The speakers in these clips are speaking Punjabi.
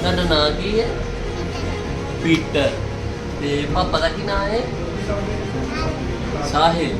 ਤੁਹਾਡਾ ਨਾਂ ਕੀ ਹੈ? ਪੀਟਰ। ਤੇ ਪਾਪਾ ਦਾ ਕੀ ਨਾਂ ਹੈ? ਸਾਹਿਲ।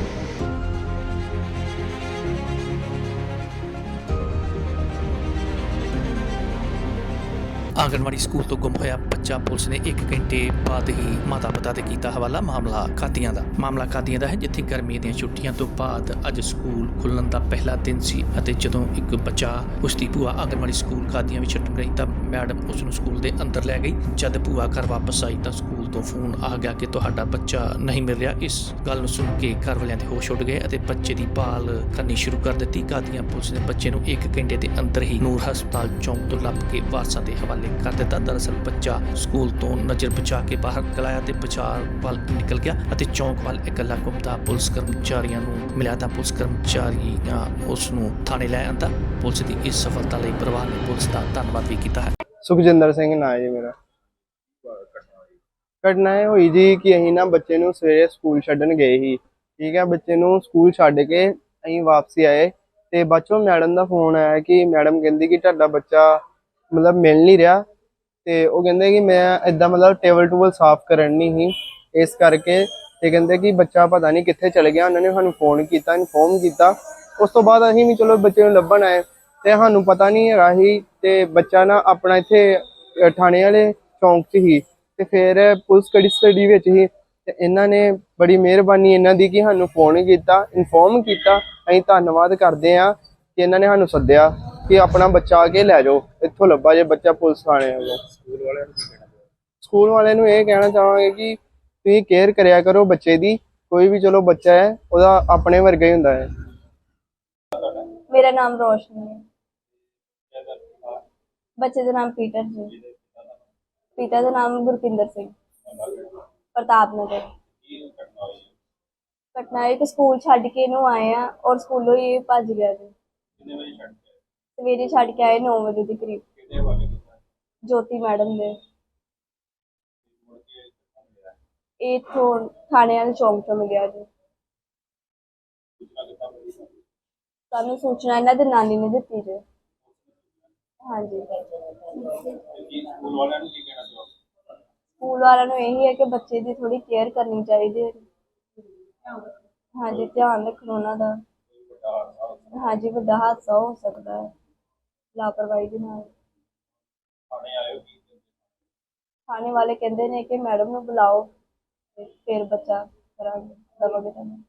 ਆਂਗਣਵਾੜੀ ਸਕੂਲ ਤੋਂ ਗੁੰਮ ਹੋਇਆ ਬੱਚਾ ਪੁਲਿਸ ਨੇ 1 ਘੰਟੇ ਬਾਅਦ ਹੀ ਮਾਤਾ ਪਿਤਾ ਤੇ ਕੀਤਾ ਹਵਾਲਾ ਮਾਮਲਾ ਕਾਦੀਆਂ ਦਾ। ਮਾਮਲਾ ਕਾਦੀਆਂ ਦਾ ਹੈ, ਜਿੱਥੇ ਗਰਮੀ ਦੀਆਂ ਛੁੱਟੀਆਂ ਤੋਂ ਬਾਅਦ ਅੱਜ ਸਕੂਲ ਖੁੱਲਣ ਦਾ ਪਹਿਲਾ ਦਿਨ ਸੀ ਅਤੇ ਜਦੋਂ ਇੱਕ ਬੱਚਾ ਉਸ ਦੀ ਭੂਆ ਆਂਗਣਵਾੜੀ ਸਕੂਲ ਕਾਦੀਆਂ ਵਿੱਚ ਛੱਡਣ ਗਈ ਤਾਂ ਮੈਡਮ ਉਸ ਨੂੰ ਸਕੂਲ ਦੇ ਅੰਦਰ ਲੈ ਗਈ। ਜਦ ਭੂਆ ਘਰ ਵਾਪਸ ਆਈ ਤਾਂ ਸਕੂਲ ਤੋਂ ਫੋਨ ਆ ਗਿਆ ਕਿ ਤੁਹਾਡਾ ਬੱਚਾ ਨਹੀਂ ਮਿਲ ਰਿਹਾ। ਇਸ ਗੱਲ ਨੂੰ ਸੁਣ ਕੇ ਘਰ ਵਾਲਿਆਂ ਦੇ ਹੋਸ਼ ਉੱਡ ਗਏ ਅਤੇ ਬੱਚੇ ਦੀ ਭਾਲ ਕਰਨੀ ਸ਼ੁਰੂ ਕਰ ਦਿੱਤੀ। ਕਾਦੀਆਂ ਪੁਲਿਸ ਨੇ ਬੱਚੇ ਨੂੰ 1 ਘੰਟੇ ਦੇ ਅੰਦਰ ਹੀ ਨੂਰ ਹਸਪਤਾਲ ਚੌਂਕ ਤੋਂ ਲੱਭ ਕੇ ਵਾਰਸਾਂ ਦੇ ਹਵਾਲੇ ਕਰ ਦਿੱਤਾ ਦਰਅਸਲ ਬੱਚਾ ਸਕੂਲ ਤੋਂ ਨਜ਼ਰ ਬਚਾ ਕੇ ਬਾਹਰ ਨਿਕਲਾਇਆ ਤੇ ਬਚਾਅ ਵੱਲ ਨਿਕਲ ਗਿਆ ਅਤੇ ਚੌਂਕ ਵੱਲ ਇਕੱਲਾ ਘੁੰਮਦਾ ਪੁਲਿਸ ਕਰਮਚਾਰੀਆਂ ਨੂੰ ਮਿਲਿਆ ਤਾਂ ਪੁਲਿਸ ਕਰਮਚਾਰੀਆਂ ਉਸ ਨੂੰ ਥਾਣੇ ਲੈ ਆਂਦਾ। ਪੁਲਿਸ ਦੀ ਇਸ ਸਫਲਤਾ ਲਈ ਪਰਿਵਾਰ ਨੇ ਪੁਲਿਸ ਦਾ ਧੰਨਵਾਦ ਵੀ ਕੀਤਾ ਹੈ। ਸੁਖਜਿੰਦਰ ਸਿੰਘ ਨਾਂ ਹੈ ਜੀ ਮੇਰਾ। ਘਟਨਾ ਇਹ ਹੋਈ ਜੀ ਕਿ ਅਸੀਂ ਨਾ ਬੱਚੇ ਨੂੰ ਸਵੇਰੇ ਸਕੂਲ ਛੱਡਣ ਗਏ ਸੀ। ਠੀਕ ਹੈ, ਬੱਚੇ ਨੂੰ ਸਕੂਲ ਛੱਡ ਕੇ ਅਸੀਂ ਵਾਪਸੀ ਆਏ ਤੇ ਬਾਅਦੋਂ ਮੈਡਮ ਦਾ ਫੋਨ ਆਇਆ ਕਿ ਮੈਡਮ ਕਹਿੰਦੀ ਕਿ ਤੁਹਾਡਾ ਬੱਚਾ ਮਤਲਬ ਮਿਲ ਨਹੀਂ ਰਿਹਾ ਤੇ ਉਹ ਕਹਿੰਦੇ ਕਿ ਮੈਂ ਇਦਾਂ ਮਤਲਬ ਟੇਬਲ ਟੂਬਲ ਸਾਫ਼ ਕਰਨ ਨਹੀਂ ਸੀ, ਇਸ ਕਰਕੇ ਤੇ ਕਹਿੰਦੇ ਕਿ ਬੱਚਾ ਪਤਾ ਨਹੀਂ ਕਿੱਥੇ ਚਲ ਗਿਆ, ਉਹਨਾਂ ਨੇ ਸਾਨੂੰ ਫੋਨ ਕੀਤਾ ਇਨਫੋਰਮ ਕੀਤਾ। ਉਸ ਤੋਂ ਬਾਅਦ ਅਸੀਂ ਵੀ ਚਲੋ ਬੱਚੇ ਨੂੰ ਲੱਭਣ ਆਏ ਤੇ ਸਾਨੂੰ ਪਤਾ ਨਹੀਂ ਹੈਗਾ ਸੀ ਤੇ ਬੱਚਾ ਨਾ ਆਪਣਾ ਇੱਥੇ ਥਾਣੇ ਵਾਲੇ ਚੌਂਕ 'ਚ ਹੀ ਤੇ ਫਿਰ ਪੁਲਿਸ ਕੜੀ ਵਿੱਚ ਹੀ ਤੇ ਇਹਨਾਂ ਨੇ ਬੜੀ ਮਿਹਰਬਾਨੀ ਇਹਨਾਂ ਦੀ ਕਿ ਸਾਨੂੰ ਫੋਨ ਕੀਤਾ ਇਨਫੋਰਮ ਕੀਤਾ। ਅਸੀਂ ਧੰਨਵਾਦ ਕਰਦੇ ਹਾਂ ਕਿ ਇਹਨਾਂ ਨੇ ਸਾਨੂੰ ਸੱਦਿਆ। ਕਿ ਆਪਣਾ ਬੱਚਾ ਆ ਕੇ ਲੈ ਜਾਓ ਇੱਥੋਂ ਲੱਭਾ ਜੇ ਬੱਚਾ ਪੁਲਿਸ ਥਾਣੇ ਵੱਲੋਂ ਸਕੂਲ ਵਾਲਿਆਂ ਨੂੰ ਸਕੂਲ ਵਾਲਿਆਂ ਨੂੰ ਇਹ ਕਹਿਣਾ ਚਾਹਾਂਗੇ ਕਿ ਤੁਸੀਂ ਕੇਅਰ ਕਰਿਆ ਕਰੋ ਬੱਚੇ ਦੀ ਕੋਈ ਵੀ ਚਲੋ ਬੱਚਾ ਹੈ ਉਹਦਾ ਆਪਣੇ ਵਰਗਾ ਹੀ ਹੁੰਦਾ ਹੈ। ਮੇਰਾ ਨਾਮ ਰੋਸ਼ਨੀ ਹੈ। ਬੱਚੇ ਦਾ ਨਾਮ ਪੀਟਰ ਜੀ। ਪਿਤਾ ਦਾ ਨਾਮ ਗੁਰਪਿੰਦਰ ਸਿੰਘ। ਪ੍ਰਤਾਪ ਨਗਰ। ਘਟਨਾ ਇਹ ਕਿ ਸਕੂਲ ਛੱਡ ਕੇ ਇਹਨੂੰ ਆਏ ਆ ਔਰ ਸਕੂਲੋਂ ਹੀ ਇਹ ਭੱਜ ਗਿਆ ਜੀ। ਸਵੇਰੇ ਛੱਡ ਕੇ ਆਏ 9 ਵਜੇ ਦੇ ਕਰੀਬ। ਜੋਤੀ ਮੈਡਮ ਦੇ। ਇਹ ਇੱਥੋਂ ਥਾਣੇ ਵਾਲੇ ਚੌਂਕ ਤੋਂ ਮਿਲਿਆ ਜੀ। ਸਾਨੂੰ ਸੂਚਨਾ ਇਹਨਾਂ ਦੇ ਨਾਨੀ ਨੇ ਦਿੱਤੀ ਜੀ। ਹਾਂਜੀ। ਸਕੂਲ ਵਾਲਿਆਂ ਨੂੰ ਇਹੀ ਹੈ ਕਿ ਬੱਚੇ ਦੀ ਥੋੜੀ ਕੇਅਰ ਕਰਨੀ ਚਾਹੀਦੀ ਹੈ। ਹਾਂਜੀ ਧਿਆਨ ਰੱਖਣਾ ਉਹਨਾਂ ਦਾ। ਹਾਂਜੀ ਵੱਡਾ ਹਾਦਸਾ ਹੋ ਸਕਦਾ ਹੈ। ਲਾਪਰਵਾਹੀ ਦੇ ਨਾਲ। ਥਾਣੇ ਵਾਲੇ ਕਹਿੰਦੇ ਨੇ ਕਿ ਮੈਡਮ ਨੂੰ ਬੁਲਾਓ ਤੇ ਫਿਰ ਬੱਚਾ ਕਰਾਂਗੇ ਦਵਾਂਗੇ ਤੁਹਾਨੂੰ।